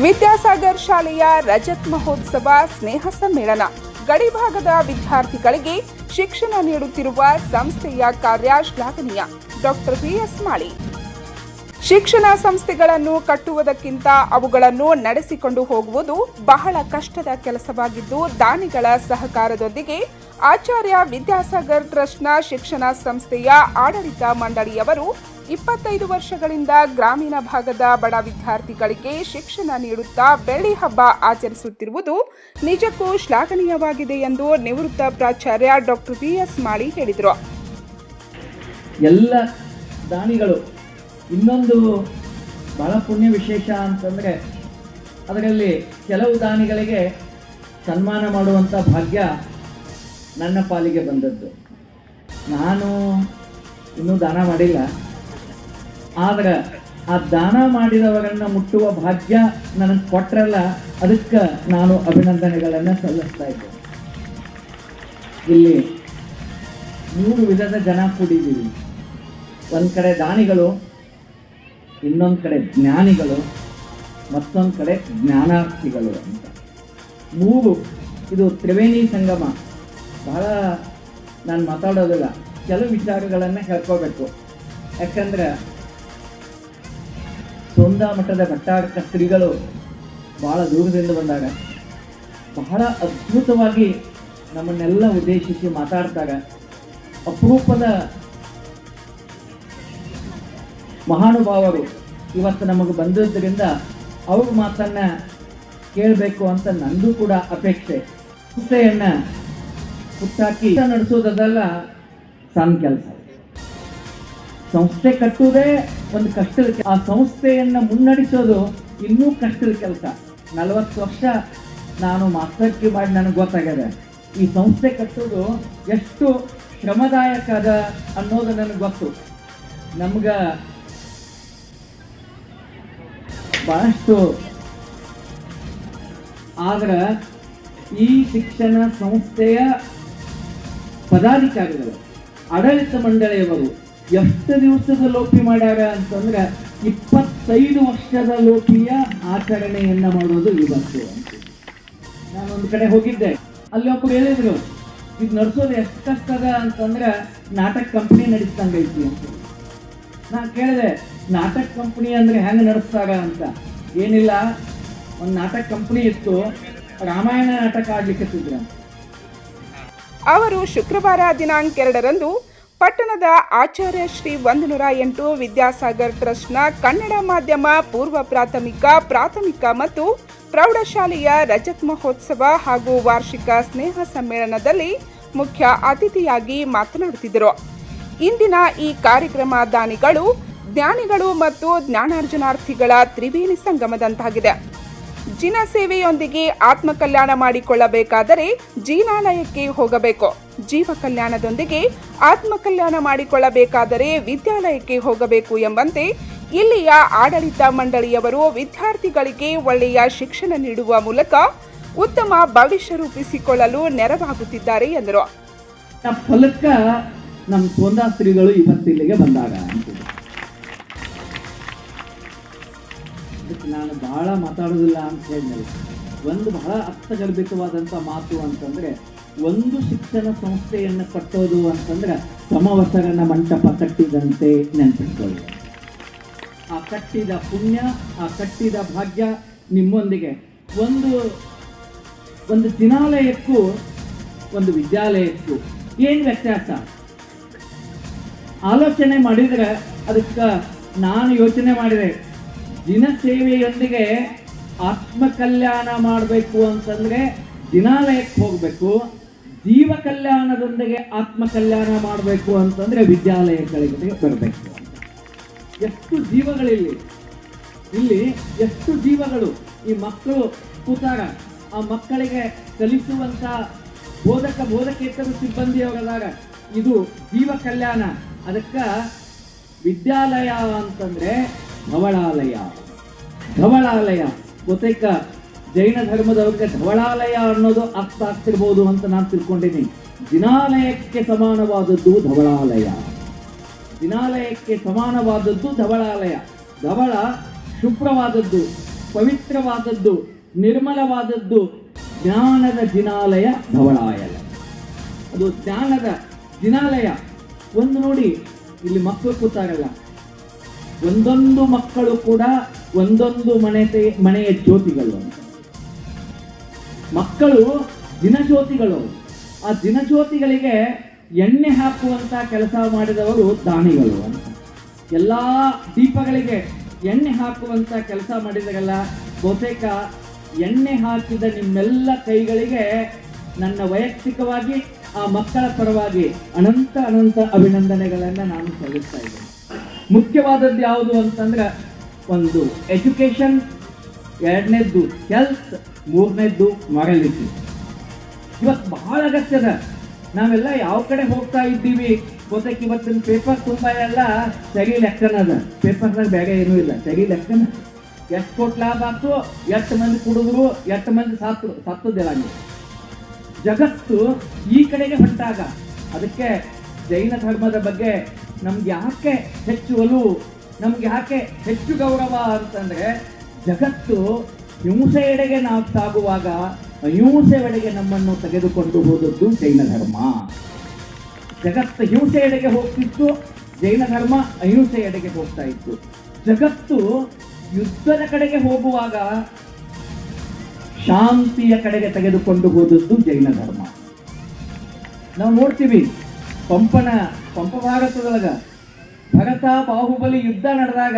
ವಿದ್ಯಾಸಾಗರ್ ಶಾಲೆಯ ರಜತ್ ಮಹೋತ್ಸವ ಸ್ನೇಹ ಸಮ್ಮೇಳನ. ಗಡಿಭಾಗದ ವಿದ್ಯಾರ್ಥಿಗಳಿಗೆ ಶಿಕ್ಷಣ ನೀಡುತ್ತಿರುವ ಸಂಸ್ಥೆಯ ಕಾರ್ಯ ಶ್ಲಾಘನೀಯ ಡಾಕ್ಟರ್ ಬಿಎಸ್ ಮಾಳಿ. ಶಿಕ್ಷಣ ಸಂಸ್ಥೆಗಳನ್ನು ಕಟ್ಟುವುದಕ್ಕಿಂತ ಅವುಗಳನ್ನು ನಡೆಸಿಕೊಂಡು ಹೋಗುವುದು ಬಹಳ ಕಷ್ಟದ ಕೆಲಸವಾಗಿದ್ದು, ದಾನಿಗಳ ಸಹಕಾರದೊಂದಿಗೆ ಆಚಾರ್ಯ ವಿದ್ಯಾಸಾಗರ್ ಟ್ರಸ್ಟ್ನ ಶಿಕ್ಷಣ ಸಂಸ್ಥೆಯ ಆಡಳಿತ ಮಂಡಳಿಯವರು ಇಪ್ಪತ್ತೈದು ವರ್ಷಗಳಿಂದ ಗ್ರಾಮೀಣ ಭಾಗದ ಬಡ ವಿದ್ಯಾರ್ಥಿಗಳಿಗೆ ಶಿಕ್ಷಣ ನೀಡುತ್ತಾ ಬೆಳ್ಳಿ ಹಬ್ಬ ಆಚರಿಸುತ್ತಿರುವುದು ನಿಜಕ್ಕೂ ಶ್ಲಾಘನೀಯವಾಗಿದೆ ಎಂದು ನಿವೃತ್ತ ಪ್ರಾಚಾರ್ಯ ಡಾಕ್ಟರ್ ಬಿ ಎಸ್ ಮಾಳಿ ಹೇಳಿದರು. ಎಲ್ಲ ದಾನಿಗಳು ಇನ್ನೊಂದು ಬಹಳ ಪುಣ್ಯ ವಿಶೇಷ ಅಂತಂದರೆ ಅದರಲ್ಲಿ ಕೆಲವು ದಾನಿಗಳಿಗೆ ಸನ್ಮಾನ ಮಾಡುವಂಥ ಭಾಗ್ಯ ನನ್ನ ಪಾಲಿಗೆ ಬಂದದ್ದು. ನಾನು ಇನ್ನೂ ದಾನ ಮಾಡಿಲ್ಲ. ಆದರೆ ಆ ದಾನ ಮಾಡಿದವರನ್ನು ಮುಟ್ಟುವ ಭಾಗ್ಯ ನನಗೆ ಕೊಟ್ಟರಲ್ಲ ಅದಕ್ಕೆ ನಾನು ಅಭಿನಂದನೆಗಳನ್ನು ಸಲ್ಲಿಸ್ತಾ ಇದ್ದೆ. ಇಲ್ಲಿ ಮೂರು ವಿಧದ ಜನ ಕೂಡಿದ್ದೀವಿ. ಒಂದು ಕಡೆ ದಾನಿಗಳು, ಇನ್ನೊಂದು ಕಡೆ ಜ್ಞಾನಿಗಳು, ಮತ್ತೊಂದು ಕಡೆ ಜ್ಞಾನಾರ್ಥಿಗಳು ಅಂತ. ಮೂರು, ಇದು ತ್ರಿವೇಣಿ ಸಂಗಮ. ಬಹಳ ನಾನು ಮಾತಾಡೋದಿಲ್ಲ. ಕೆಲವು ವಿಚಾರಗಳನ್ನು ಹೇಳ್ಕೋಬೇಕು. ಯಾಕಂದ್ರೆ ಸೋಂದಾ ಮಠದ ಕಟ್ಟಾಡಕ ಶ್ರೀಗಳು ಬಹಳ ದೂರದಿಂದ ಬಂದಾಗ, ಬಹಳ ಅದ್ಭುತವಾಗಿ ನಮ್ಮನ್ನೆಲ್ಲ ಉದ್ದೇಶಿಸಿ ಮಾತಾಡ್ತಾರ ಅಪರೂಪದ ಮಹಾನುಭಾವರು ಇವತ್ತು ನಮಗೆ ಬಂದಿದ್ದರಿಂದ ಅವ್ರ ಮಾತನ್ನು ಕೇಳಬೇಕು ಅಂತ ನಂದು ಕೂಡ ಅಪೇಕ್ಷೆ. ಸಂಸ್ಥೆಯನ್ನ ಹುಟ್ಟಾಕಿ ನಡೆಸೋದಲ್ಲ ಸಣ್ಣ ಕೆಲಸ. ಸಂಸ್ಥೆ ಕಟ್ಟುವುದೇ ಒಂದು ಕಷ್ಟದ. ಆ ಸಂಸ್ಥೆಯನ್ನ ಮುನ್ನಡೆಸೋದು ಇನ್ನೂ ಕಷ್ಟದ ಕೆಲಸ. ನಲವತ್ತು ವರ್ಷ ನಾನು ಮಾಸ್ತರ್ಕಿ ಮಾಡಿ ನನಗೆ ಗೊತ್ತಾಗಿದೆ ಈ ಸಂಸ್ಥೆ ಕಟ್ಟೋದು ಎಷ್ಟು ಶ್ರಮದಾಯಕ ಅದ ಅನ್ನೋದು ನನಗೆ ಗೊತ್ತು. ನಮ್ಗ ಬಹಳಷ್ಟು ಆದ್ರೆ ಈ ಶಿಕ್ಷಣ ಸಂಸ್ಥೆಯ ಪದಾಧಿಕಾರಿಗಳು, ಆಡಳಿತ ಮಂಡಳಿಯವರು ಎಷ್ಟು ದಿವಸದ ಲೋಪಿ ಮಾಡ್ಯಾರ ಅಂತಂದ್ರೆ ಇಪ್ಪತ್ತೈದು ವರ್ಷದ ಲೋಪಿಯ ಆಚರಣೆಯನ್ನ ಮಾಡೋದು ಇವತ್ತು ಅಂತ. ಒಂದು ಕಡೆ ಹೋಗಿದ್ದೆ. ಅಲ್ಲಿ ಒಬ್ಬರು ಹೇಳಿದ್ರು, ಇದು ನಡೆಸೋದು ಎಷ್ಟು ಅದ ಅಂತಂದ್ರೆ ನಾಟಕ ಕಂಪ್ನಿ ನಡೆಸ್ದಂಗೆ ಐತಿ ಅಂತ. ನಾನು ಕೇಳಿದೆ, ನಾಟಕ ಕಂಪ್ನಿ ಅಂದ್ರೆ ಹೆಂಗೆ ನಡೆಸ್ತಾರ ಅಂತ? ಏನಿಲ್ಲ, ಒಂದು ನಾಟಕ ಕಂಪ್ನಿ ಇತ್ತು, ರಾಮಾಯಣ ನಾಟಕ ಆಡ್ಲಿಕ್ಕೆ ಅವರು ಶುಕ್ರವಾರ ದಿನಾಂಕ ಎರಡರಂದು ಪಟ್ಟಣದ ಆಚಾರ್ಯ ಶ್ರೀ ಒಂದು ನೂರ ಎಂಟು ವಿದ್ಯಾಸಾಗರ್ ಟ್ರಸ್ಟ್ನ ಕನ್ನಡ ಮಾಧ್ಯಮ, ಪೂರ್ವ ಪ್ರಾಥಮಿಕ ಪ್ರಾಥಮಿಕ ಮತ್ತು ಪ್ರೌಢಶಾಲೆಯ ರಜತ್ ಮಹೋತ್ಸವ ಹಾಗೂ ವಾರ್ಷಿಕ ಸ್ನೇಹ ಸಮ್ಮೇಳನದಲ್ಲಿ ಮುಖ್ಯ ಅತಿಥಿಯಾಗಿ ಮಾತನಾಡುತ್ತಿದ್ದರು. ಇಂದಿನ ಈ ಕಾರ್ಯಕ್ರಮ ದಾನಿಗಳು, ಜ್ಞಾನಿಗಳು ಮತ್ತು ಜ್ಞಾನಾರ್ಜನಾರ್ಥಿಗಳ ತ್ರಿವೇಣಿ ಸಂಗಮದಂತಾಗಿದೆ. ಜಿನ ಸೇವೆಯೊಂದಿಗೆ ಆತ್ಮ ಕಲ್ಯಾಣ ಮಾಡಿಕೊಳ್ಳಬೇಕಾದರೆ ಜೀನಾಲಯಕ್ಕೆ ಹೋಗಬೇಕು. ಜೀವ ಕಲ್ಯಾಣದೊಂದಿಗೆ ಆತ್ಮಕಲ್ಯಾಣ ಮಾಡಿಕೊಳ್ಳಬೇಕಾದರೆ ವಿದ್ಯಾಲಯಕ್ಕೆ ಹೋಗಬೇಕು ಎಂಬಂತೆ ಇಲ್ಲಿಯ ಆಡಳಿತ ಮಂಡಳಿಯವರು ವಿದ್ಯಾರ್ಥಿಗಳಿಗೆ ಒಳ್ಳೆಯ ಶಿಕ್ಷಣ ನೀಡುವ ಮೂಲಕ ಉತ್ತಮ ಭವಿಷ್ಯ ರೂಪಿಸಿಕೊಳ್ಳಲು ನೆರವಾಗುತ್ತಿದ್ದಾರೆ ಎಂದರು. ನಮ್ಮ ಬಂದಾಗ ನಾನು ಬಹಳ ಮಾತಾಡೋದಿಲ್ಲ ಅಂತ ಹೇಳಿದ್ನಲ್ಲ. ಒಂದು ಬಹಳ ಅರ್ಥಗರ್ಭಿತವಾದಂಥ ಮಾತು ಅಂತಂದ್ರೆ, ಒಂದು ಶಿಕ್ಷಣ ಸಂಸ್ಥೆಯನ್ನು ಕಟ್ಟೋದು ಅಂತಂದ್ರೆ ಸಮವಸರನ ಮಂಟಪ ಕಟ್ಟಿದಂತೆ ನೆನಪಿಟ್ಕೊಳ್ಳಿ. ಆ ಕಟ್ಟಿದ ಪುಣ್ಯ, ಆ ಕಟ್ಟಿದ ಭಾಗ್ಯ ನಿಮ್ಮೊಂದಿಗೆ. ಒಂದು ಒಂದು ದಿನಾಲಯಕ್ಕೂ ಒಂದು ವಿದ್ಯಾಲಯಕ್ಕೂ ಏನು ವ್ಯತ್ಯಾಸ? ಆಲೋಚನೆ ಮಾಡಿದರೆ ಅದಕ್ಕೆ ನಾನು ಯೋಚನೆ ಮಾಡಿದೆ. ದಿನ ಸೇವೆಯೊಂದಿಗೆ ಆತ್ಮ ಕಲ್ಯಾಣ ಮಾಡಬೇಕು ಅಂತಂದ್ರೆ ದಿನಾಲಯಕ್ಕೆ ಹೋಗಬೇಕು. ಜೀವ ಕಲ್ಯಾಣದೊಂದಿಗೆ ಆತ್ಮ ಕಲ್ಯಾಣ ಮಾಡಬೇಕು ಅಂತಂದ್ರೆ ವಿದ್ಯಾಲಯಗಳಿಗೆ ಬರಬೇಕು. ಎಷ್ಟು ಜೀವಗಳಿಲ್ಲಿ, ಇಲ್ಲಿ ಎಷ್ಟು ಜೀವಗಳು ಈ ಮಕ್ಕಳು ಕೂತಾರ ಆ ಮಕ್ಕಳಿಗೆ ಕಲಿಸುವಂತ ಬೋಧಕ, ಬೋಧಕೇತರ ಸಿಬ್ಬಂದಿಯವರದಾಗ ಇದು ಜೀವ ಕಲ್ಯಾಣ. ಅದಕ್ಕ ವಿದ್ಯಾಲಯ ಅಂತಂದ್ರೆ ಧವಳಾಲಯ. ಧವಳಾಲಯ. ಗೊತ್ತೈಕ ಜೈನ ಧರ್ಮದವ್ರಿಗೆ ಧವಳಾಲಯ ಅನ್ನೋದು ಅರ್ಥ ಆಗ್ತಿರ್ಬೋದು ಅಂತ ನಾನು ತಿಳ್ಕೊಂಡಿದ್ದೀನಿ ದಿನಾಲಯಕ್ಕೆ ಸಮಾನವಾದದ್ದು ಧವಳಾಲಯ. ದಿನಾಲಯಕ್ಕೆ ಸಮಾನವಾದದ್ದು ಧವಳಾಲಯ. ಧವಳ ಶುಭ್ರವಾದದ್ದು, ಪವಿತ್ರವಾದದ್ದು, ನಿರ್ಮಲವಾದದ್ದು ಜ್ಞಾನದ ದಿನಾಲಯ ಧವಳಾಲಯ. ಅದು ಜ್ಞಾನದ ದಿನಾಲಯ. ಒಂದು ನೋಡಿ, ಇಲ್ಲಿ ಮಕ್ಕಳು ಕೂತಾರಲ್ಲ. ಒಂದೊಂದು ಮಕ್ಕಳು ಕೂಡ ಒಂದೊಂದು ಮನೆ ಮನೆಯ ಜ್ಯೋತಿಗಳು. ಮಕ್ಕಳು ದಿನಜ್ಯೋತಿಗಳು. ಆ ದಿನಜ್ಯೋತಿಗಳಿಗೆ ಎಣ್ಣೆ ಹಾಕುವಂತ ಕೆಲಸ ಮಾಡಿದವರು ದಾನಿಗಳು ಅಂತ. ಎಲ್ಲಾ ದೀಪಗಳಿಗೆ ಎಣ್ಣೆ ಹಾಕುವಂತ ಕೆಲಸ ಮಾಡಿದಾಗಲ್ಲ ಬಹುತೇಕ ಎಣ್ಣೆ ಹಾಕಿದ ನಿಮ್ಮೆಲ್ಲ ಕೈಗಳಿಗೆ ನನ್ನ ವೈಯಕ್ತಿಕವಾಗಿ, ಆ ಮಕ್ಕಳ ಪರವಾಗಿ ಅನಂತ ಅನಂತ ಅಭಿನಂದನೆಗಳನ್ನು ನಾನು ಸಲ್ಲಿಸ್ತಾ ಇದ್ದೇನೆ. ಮುಖ್ಯವಾದದ್ದು ಯಾವುದು ಅಂತಂದ್ರೆ ಒಂದು ಎಜುಕೇಶನ್ ಎರಡನೇದ್ದು ಹೆಲ್ತ್ ಮೂರನೇದ್ದು ಮೊರಾಲಿಟಿ ಇವತ್ತು ಬಹಳ ಅಗತ್ಯದ ನಾವೆಲ್ಲ ಯಾವ ಕಡೆ ಹೋಗ್ತಾ ಇದ್ದೀವಿ? ಗೊತ್ತಕ್ಕೆ ಇವತ್ತಿನ ಪೇಪರ್ ತುಂಬ ಎಲ್ಲ ಸರಿ ಲೆಕ್ಕನದ ಪೇಪರ್ನಾಗ ಬೇರೆ ಏನೂ ಇಲ್ಲ. ಸರಿ ಲೆಕ್ಕನ ಎಷ್ಟು ಕೊಟ್ಟು ಲಾಭ ಆಯ್ತು? ಎಷ್ಟು ಮಂದಿ ಕುಡಿದ್ರು ಎಷ್ಟು ಮಂದಿ ಸಾತು ಸತ್ತದಿಲ್ಲ ಜಗತ್ತು ಈ ಕಡೆಗೆ ಹೊಂಟಾಗ, ಅದಕ್ಕೆ ಜೈನ ಧರ್ಮದ ಬಗ್ಗೆ ನಮ್ಗೆ ಯಾಕೆ ಹೆಚ್ಚು ಒಲವು ನಮ್ಗೆ ಯಾಕೆ ಹೆಚ್ಚು ಗೌರವ ಅಂತಂದ್ರೆ, ಜಗತ್ತು ಹಿಂಸೆಯೆಡೆಗೆ ನಾವು ಸಾಗುವಾಗ ಅಹಿಂಸೆಯೆಡೆಗೆ ನಮ್ಮನ್ನು ತೆಗೆದುಕೊಂಡು ಹೋದದ್ದು ಜೈನ ಧರ್ಮ. ಜಗತ್ತು ಹಿಂಸೆಯೆಡೆಗೆ ಹೋಗ್ತಿತ್ತು, ಜೈನ ಧರ್ಮ ಅಹಿಂಸೆಯೆಡೆಗೆ ಹೋಗ್ತಾ ಇತ್ತು. ಜಗತ್ತು ಯುದ್ಧದ ಕಡೆಗೆ ಹೋಗುವಾಗ ಶಾಂತಿಯ ಕಡೆಗೆ ತೆಗೆದುಕೊಂಡು ಹೋದದ್ದು ಜೈನ ಧರ್ಮ. ನಾವು ನೋಡ್ತೀವಿ ಪಂಪನ, ಪಂಪ ಭಾರತದೊಳಗ. ಭರತ ಬಾಹುಬಲಿ ಯುದ್ಧ ನಡೆದಾಗ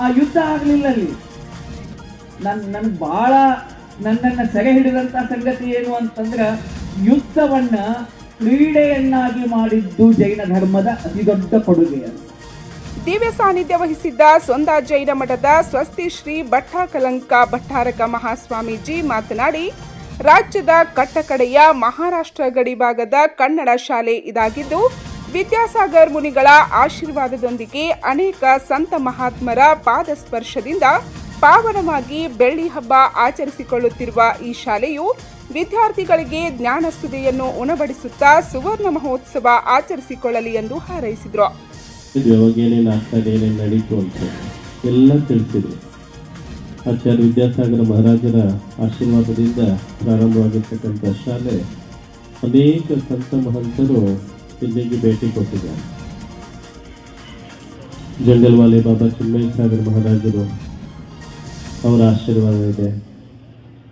ಆ ಯುದ್ಧ ಆಗಲಿಲ್ಲ ಅಲ್ಲಿ. ನನ್, ನನ್ಗೆ ಬಹಳ ನನ್ನನ್ನು ಸೆರೆ ಹಿಡಿದಂಥ ಸಂಗತಿ ಏನು ಅಂತಂದ್ರೆ, ಯುದ್ಧವನ್ನ ಕ್ರೀಡೆಯನ್ನಾಗಿ ಮಾಡಿದ್ದು ಜೈನ ಧರ್ಮದ ಅತಿ ದೊಡ್ಡ ಕೊಡುಗೆ ದಿವ್ಯ ಸಾನ್ನಿಧ್ಯ ವಹಿಸಿದ್ದ ಸೊಂದ ಜೈನ ಮಠದ ಸ್ವಸ್ತಿ ಶ್ರೀ ಭಟ್ಟಾಕಲಂಕ ಭಟ್ಟಾರಕ ಮಹಾಸ್ವಾಮೀಜಿ ಮಾತನಾಡಿ ರಾಜ್ಯದ ಕಟ್ಟಕಡೆಯ ಮಹಾರಾಷ್ಟ್ರ ಗಡಿಭಾಗದ ಕನ್ನಡ ಶಾಲೆ ಇದಾಗಿದ್ದು, ವಿದ್ಯಾಸಾಗರ್ ಮುನಿಗಳ ಆಶೀರ್ವಾದದೊಂದಿಗೆ ಅನೇಕ ಸಂತ ಮಹಾತ್ಮರ ಪಾದಸ್ಪರ್ಶದಿಂದ ಪಾವನವಾಗಿ ಬೆಳ್ಳಿ ಹಬ್ಬ ಆಚರಿಸಿಕೊಳ್ಳುತ್ತಿರುವ ಈ ಶಾಲೆಯು ವಿದ್ಯಾರ್ಥಿಗಳಿಗೆ ಜ್ಞಾನಸುದೆಯನ್ನು ಉಣಬಡಿಸುತ್ತಾ ಸುವರ್ಣ ಮಹೋತ್ಸವ ಆಚರಿಸಿಕೊಳ್ಳಲಿ ಎಂದು ಹಾರೈಸಿದರು. ಎಲ್ಲ ತಿಳಿಸಿದ್ರು. ಆಚಾರ್ಯ ವಿದ್ಯಾಸಾಗರ ಮಹಾರಾಜರ ಆಶೀರ್ವಾದದಿಂದ ಪ್ರಾರಂಭವಾಗಿರ್ತಕ್ಕಂಥ ಶಾಲೆ ಅನೇಕ ಸಂತ ಮಹಂತರು ಇಲ್ಲಿಗೆ ಭೇಟಿ ಕೊಟ್ಟಿದ್ದಾರೆ. ಜಂಗಲ್ವಾಲೆ ಬಾಬಾ ಸಾಗರ ಮಹಾರಾಜರು ಅವರ ಆಶೀರ್ವಾದ ಇದೆ.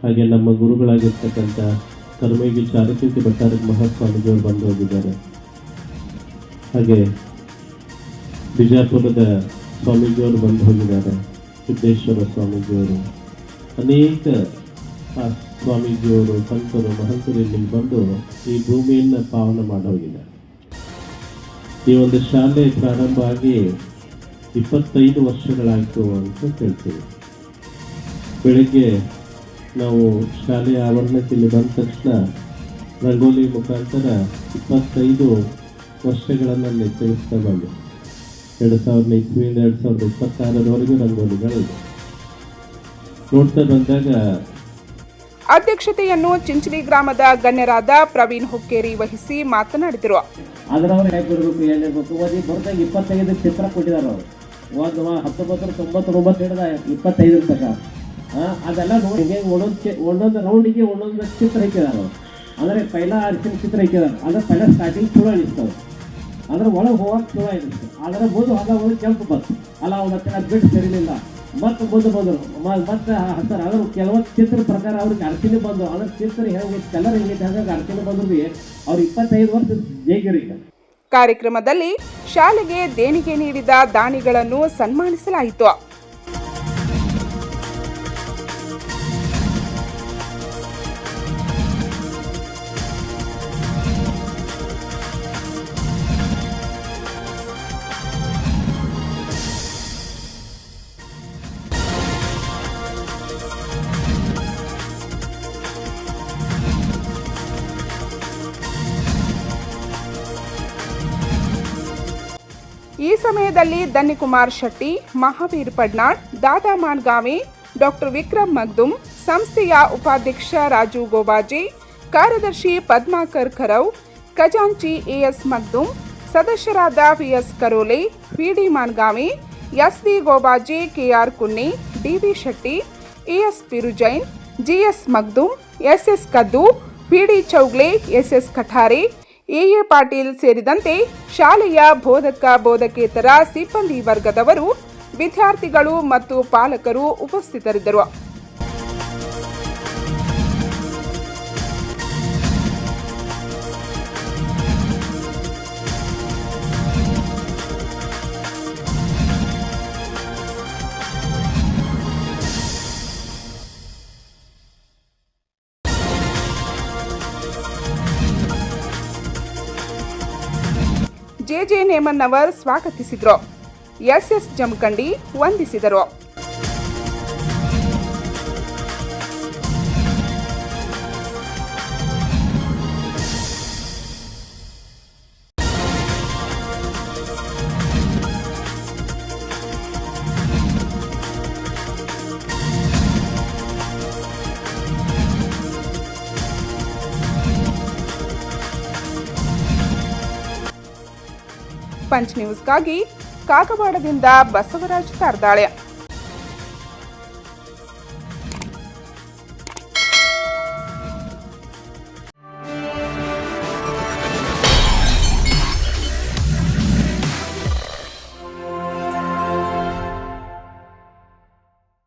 ಹಾಗೆ ನಮ್ಮ ಗುರುಗಳಾಗಿರ್ತಕ್ಕಂಥ ಕರ್ಮೇಗಿ ಚಾರಕೀರ್ತಿ ಭಟ್ಟಾರಕ ಮಹಾಸ್ವಾಮಿಜಿಯವರು ಬಂದು ಹೋಗಿದ್ದಾರೆ. ಹಾಗೆ ಬಿಜಾಪುರದ ಸ್ವಾಮೀಜಿಯವರು ಬಂದು ಹೋಗಿದ್ದಾರೆ. ಸಿದ್ದೇಶ್ವರ ಸ್ವಾಮೀಜಿಯವರು. ಅನೇಕ ಸ್ವಾಮೀಜಿಯವರು, ಸಂತರು ಮಹಂತರು ಇಲ್ಲಿ ಬಂದು ಈ ಭೂಮಿಯನ್ನು ಪಾವನ ಮಾಡಿ ಈ ಒಂದು ಶಾಲೆ ಪ್ರಾರಂಭ ಆಗಿ ಇಪ್ಪತ್ತೈದು ವರ್ಷಗಳಾಯಿತು ಅಂತ ಹೇಳ್ತೀವಿ. ಬೆಳಿಗ್ಗೆ ನಾವು ಶಾಲೆಯ ಆವರಣಕ್ಕೆ ಬಂದ ತಕ್ಷಣ ರಂಗೋಲಿ ಮುಖಾಂತರ ಇಪ್ಪತ್ತೈದು ವರ್ಷಗಳನ್ನು ತಿಳಿಸ್ತಾ ಬಂದೆ ಎರಡು ಸಾವಿರದ ಇಸ್ವಿಯಿಂದ ಎರಡು ಸಾವಿರದ ಇಪ್ಪತ್ತಾರರವರೆಗೂ ರಂಗೋಲಿಗಳಿದೆ ನೋಡ್ತಾ ಬಂದಾಗ ಅಧ್ಯಕ್ಷತೆಯನ್ನು ಚಿಂಚಲಿ ಗ್ರಾಮದ ಗಣ್ಯರಾದ ಪ್ರವೀಣ್ ಹುಕ್ಕೇರಿ ವಹಿಸಿ ಮಾತನಾಡಿದರು. ಆದ್ರೆ ಅವ್ರು ಹೇಗೆ ಬರಬೇಕು ಏನಿರ್ಬೇಕು ಓದಿ ಬರ್ದಾಗ ಇಪ್ಪತ್ತೈದು ಚಿತ್ರ ಕೊಟ್ಟಿದ್ದಾರೆ ಅವರು. ಒಂದು ಹತ್ತೊಂಬತ್ತು ತೊಂಬತ್ತೊಂಬತ್ತು ಹಿಡಿದ ಇಪ್ಪತ್ತೈದು ತನಕ ಅದೆಲ್ಲ ನೋಡಿ ಹಿಂಗೆ ಒಂದೊಂದು ಚಿ ಒಂದೊಂದು ರೌಂಡಿಗೆ ಒಂದೊಂದು ಚಿತ್ರ ಇಕ್ಕಿದಾರೆ ಅವರು. ಅಂದರೆ ಪೈಲ ಅರ್ಚಿನ ಚಿತ್ರ ಹಾಕಿದಾರೆ ಅಂದ್ರೆ ಪೈಲ ಸ್ಟಾರ್ಟಿಂಗ್ ಚಲೋ ಅನಿಸ್ತವೆ ಅದ್ರ ಒಳಗೆ ಹೋಗಕ್ಕೆ ಚಲೋ ಅನಿಸ್ತು ಅದರ ಮುಂದೆ ಹೋದ ಹೋಗಿ ಕೆಂಪು ಬಂತು. ಅಲ್ಲ ಅವ್ರು ಮತ್ತೆ ಅದು ಬಿಟ್ಟು ಸರಿಲಿಲ್ಲ. ಮತ್ತೆ ಮುಂದೆ ಬಂದರು. ಮತ್ತೆ ಹತ್ತಾರ ಅದ್ರ ಕೆಲವೊಂದು ಚಿತ್ರ ಪ್ರಕಾರ ಅವ್ರಿಗೆ ಅರ್ಚನೆ ಬಂದು ಅದ್ರ ಚಿತ್ರ ಹೇಗೆ ಕಲರ್ ಹೆಂಗೈತೆ ಹಾಗಾಗಿ ಅರ್ಚನೆ ಬಂದ್ರು ಅವ್ರು ಇಪ್ಪತ್ತೈದು ವರ್ಷ ಜೈಗಿರಿಗೆ ಕಾರ್ಯಕ್ರಮದಲ್ಲಿ ಶಾಲೆಗೆ ದೇಣಿಗೆ ನೀಡಿದ ದಾನಿಗಳನ್ನು ಸನ್ಮಾನಿಸಲಾಯಿತು. ಸಮಯದಲ್ಲಿ ದನ್ನಿಕುಮಾರ್ ಶೆಟ್ಟಿ ಮಹಾವೀರ್ ಪಡ್ನಾಳ್ ದಾದಾ ಮಾನ್ಗಾವಿ ಡಾಕ್ಟರ್ ವಿಕ್ರಮ್ ಮಗ್ದುಮ್ ಸಂಸ್ಥೆಯ ಉಪಾಧ್ಯಕ್ಷ ರಾಜು ಗೋಬಾಜಿ ಕಾರ್ಯದರ್ಶಿ ಪದ್ಮಾಕರ್ ಖರವ್ ಖಜಾಂಚಿ ಎಎಸ್ ಮಗ್ದುಮ್ ಸದಸ್ಯರಾದ V S Karole V D Mangavi S V Gobaji K R Kunni D V Shetty E S Pirujain G S Magdum S S Kaddu P D Chougle S S Kathare A A Patil ಸೇರಿದಂತೆ ಶಾಲೆಯ ಬೋಧಕ ಬೋಧಕೇತರ ಸಿಬ್ಬಂದಿ ವರ್ಗದವರು ವಿದ್ಯಾರ್ಥಿಗಳು ಮತ್ತು ಪಾಲಕರು ಉಪಸ್ಥಿತರಿದ್ದರು. J J ಸ್ವಾಗತಿಸಿದ್ರು. ಎಸ್ ಎಸ್ ಜಮಖಂಡಿ ವಂದಿಸಿದರು. ಪಂಚ್ ನ್ಯೂಸ್ಗಾಗಿ ಕಾಗವಾಡದಿಂದ ಬಸವರಾಜ್ ತಾರ್ದಾಳೆ